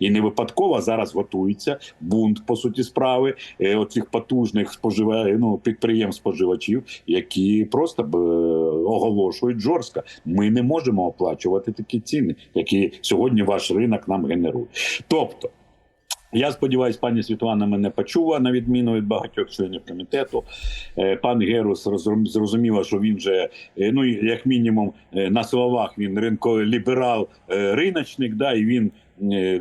І не випадково зараз готується бунт по суті справи е, оцих потужних спожива... ну, підприємств споживачів, які просто б, е, оголошують жорстко. Ми не можемо оплачувати такі ціни, які сьогодні ваш ринок нам генерує. Тобто. Я сподіваюся, пані Світлана мене почула на відміну від багатьох членів комітету. Е, Пан Герус зрозуміло, що він же, ну як мінімум, на словах він ринколіберал, е, риночник, да, і він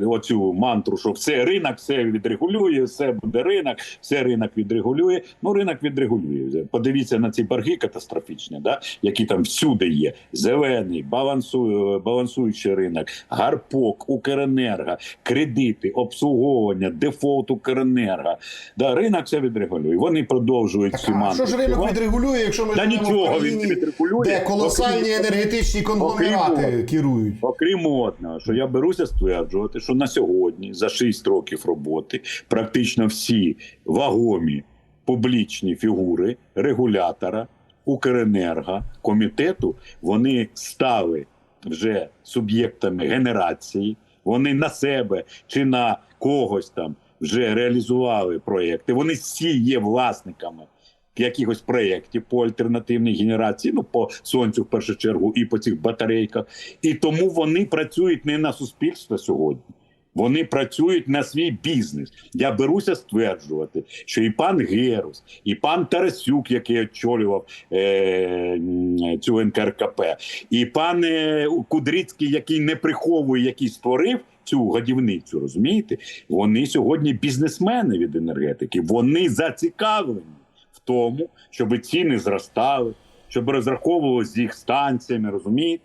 оцю мантру, що все ринок, все відрегулює, все буде ринок, все ринок відрегулює. Ну, ринок відрегулює. Подивіться на ці борги катастрофічні, да, які там всюди є: зелений, балансу, балансуючий ринок, гарпок, Укренерго, кредити, обслуговування, дефолт Укренерго. Да, ринок все відрегулює. Вони продовжують цю А мантру. що ж ринок відрегулює, якщо ми живемо нічого він не відрегулює. де колосальні Окрім- енергетичні конгломерати окрім- керують? Окрім одного, що я беруся стверджувати, що на сьогодні, за 6 років роботи, практично всі вагомі публічні фігури регулятора, Укренерго, комітету, вони стали вже суб'єктами генерації, вони на себе чи на когось там вже реалізували проекти. Вони всі є власниками якихось проєктів по альтернативній генерації, ну по сонцю в першу чергу, і по цих батарейках. І тому вони працюють не на суспільство сьогодні. Вони працюють на свій бізнес. Я беруся стверджувати, що і пан Герус, і пан Тарасюк, який очолював е, цю НКРКП, і пан е, Кудрицький, який не приховує, який створив цю годівницю, розумієте? Вони сьогодні бізнесмени від енергетики. Вони зацікавлені тому, щоб ціни зростали, щоб розраховувалися з їх станціями, розумієте?